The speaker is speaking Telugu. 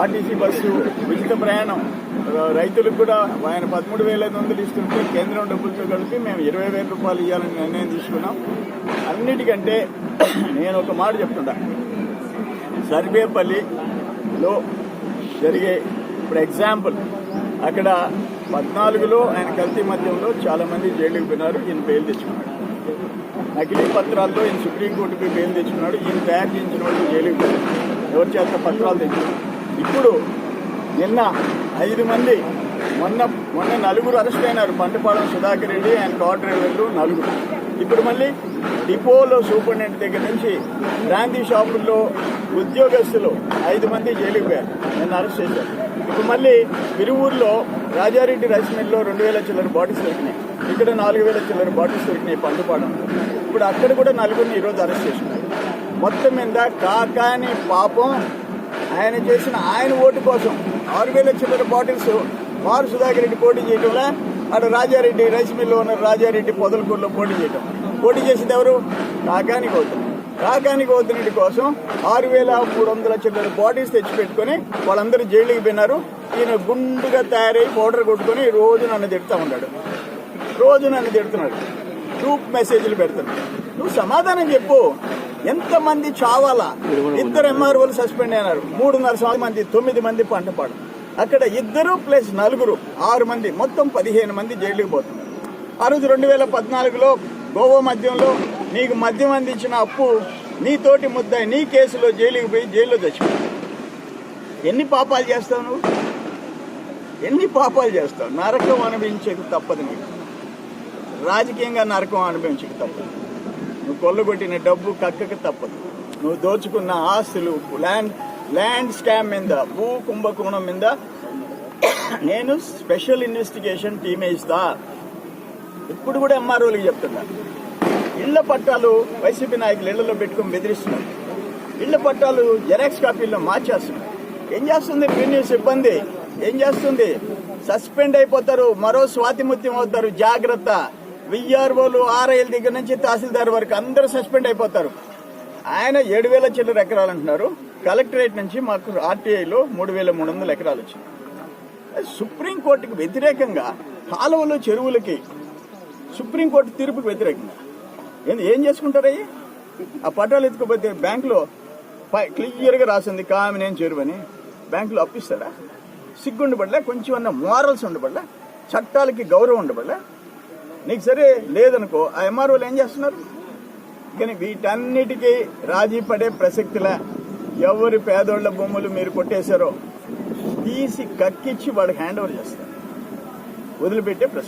ఆర్టీసీ బస్సు ఉచిత ప్రయాణం. రైతులకు కూడా ఆయన పదమూడు వేల ఐదు వందలు ఇస్తుంటే కేంద్రం డబ్బులతో కలిపి మేము ఇరవై వేల రూపాయలు ఇవ్వాలని నిర్ణయం తీసుకున్నాం. అన్నిటికంటే నేను ఒక మాట చెప్తుంటా. సర్వేపల్లిలో జరిగే ఇప్పుడు ఎగ్జాంపుల్ అక్కడ పద్నాలుగులో ఆయన కల్తీ మధ్యంలో చాలా మంది జైలుకి పోయినారు ఈయన బెయిల్ తెచ్చుకున్నాడు. నకిలీ పత్రాలతో ఈయన సుప్రీంకోర్టుకి బెయిల్ తెచ్చుకున్నాడు ఈయన తయారు చేయించిన వాళ్ళు జైలుకి పోయారు ఎవరి చేత పత్రాలు తెచ్చుకున్నారు? ఇప్పుడు నిన్న ఐదు మంది మొన్న మొన్న నలుగురు అరెస్ట్ అయినారు. పంటపాలెం సుధాకర్ రెడ్డి అండ్ కార్ డ్రైవర్లు నలుగురు. ఇప్పుడు మళ్ళీ డిపోలో సూపరింటెండెంట్ దగ్గర నుంచి బ్రాంతి షాపుల్లో ఉద్యోగస్తులు ఐదు మంది జైలుకి పోయారు. నిన్న అరెస్ట్ చేశారు. ఇప్పుడు మళ్ళీ తిరువూరులో రాజారెడ్డి రైస్ మిల్లో రెండు వేల చిల్లర బాటిల్స్ దొరికినాయి. ఇక్కడ నాలుగు వేల చిల్లర బాటిల్స్ దొరికినాయి పంటపాడం ఇప్పుడు అక్కడ కూడా నలుగురిని ఈరోజు అరెస్ట్ చేసినారు మొత్తం మీద కాకాని పాపం ఆయన చేసిన ఆయన ఓటు కోసం ఆరు వేల చిల్లర బాటిల్స్ మారు సుధాకర్ రెడ్డి పోటీ చేయడంలో అటు రాజారెడ్డి రైస్ మిల్లో ఉన్న రాజారెడ్డి పొదలకూరులో పోటీ చేయడం పోటీ చేసింది ఎవరు? కాకాని గౌతమ్. కాకాని గౌతమ్ రెడ్డి కోసం ఆరు వేల మూడు వందల చిల్లర బాటిల్స్ తెచ్చిపెట్టుకొని వాళ్ళందరూ జైలుకి పోయినారు. ఈయన గుండుగా తయారై పౌడర్ కొట్టుకొని రోజు నన్ను తిడుతూ ఉన్నాడు. రోజు నన్ను తిడుతున్నాడు. గ్రూప్ మెసేజ్లు పెడుతున్నాడు. నువ్వు సమాధానం చెప్పు. ఎంతమంది చావాలా? ఇద్దరు ఎంఆర్ఓలు సస్పెండ్ అయినారు. మూడున్నర సంవత్సరం మంది తొమ్మిది మంది పంట పాడు. అక్కడ ఇద్దరు ప్లస్ నలుగురు ఆరు మంది మొత్తం పదిహేను మంది జైలుకి పోతున్నారు. ఆ రోజు రెండు వేల పద్నాలుగులో గోవా మద్యంలో నీకు మద్యం అందించిన అప్పు నీతోటి ముద్దాయి నీ కేసులో జైలుకి పోయి జైల్లో తెచ్చుకున్నావు ఎన్ని పాపాలు చేస్తావు నువ్వు? ఎన్ని పాపాలు చేస్తావు? నరకం అనుభవించక తప్పదు నీకు. రాజకీయంగా నరకం అనుభవించక తప్పదు. కొల్లగొట్టిన డబ్బు కక్కకు తప్పదు. నువ్వు దోచుకున్న ఆస్తులు ల్యాండ్ ల్యాండ్ స్కామ్ మీద భూ కుంభకోణం మీద నేను స్పెషల్ ఇన్వెస్టిగేషన్ టీమే ఇస్తా. ఇప్పుడు కూడా ఎంఆర్ఓలకి చెప్తున్నా. ఇళ్ళ పట్టాలు వైసీపీ నాయకులు ఇళ్ళలో పెట్టుకుని బెదిరిస్తున్నారు. ఇళ్ళ పట్టాలు జెరాక్స్ కాపీల్లో మార్చేస్తున్నారు. ఏం చేస్తుంది రెవెన్యూ సిబ్బంది? ఏం చేస్తుంది? సస్పెండ్ అయిపోతారు మరో స్వాతిముత్యం అవుతారు జాగ్రత్త. విఆర్ఓలు ఆర్ఐల దగ్గర నుంచి తహసీల్దార్ వరకు అందరూ సస్పెండ్ అయిపోతారు. ఆయన ఏడు వేల చిల్లర ఎకరాలు అంటున్నారు. కలెక్టరేట్ నుంచి మాకు ఆర్టీఐలో మూడు వేల మూడు వందల ఎకరాలు వచ్చింది. సుప్రీంకోర్టుకి వ్యతిరేకంగా కాలువలు చెరువులకి సుప్రీంకోర్టు తీర్పుకి వ్యతిరేకంగా. ఏంది ఏం చేసుకుంటారయ్యి ఆ పట్టాలు ఎత్తుకుపోతే బ్యాంకులో క్లియర్గా రాసింది కామినేం చెరువని. బ్యాంకులో అప్పిస్తాడా సిగ్గుండబడలే కొంచెం అన్న మోరల్స్ ఉండబడలే చట్టాలకి గౌరవం ఉండబడలే. నీకు సరే లేదనుకో ఆ ఎంఆర్ఓలు ఏం చేస్తున్నారు? కానీ వీటన్నిటికీ రాజీ పడే ప్రసక్తిలా. ఎవరి పేదోళ్ళ భూములు మీరు కొట్టేశారో తీసి కక్కిచ్చి వాడికి హ్యాండ్ ఓవర్ చేస్తారు. వదిలిపెట్టే ప్రసక్తి.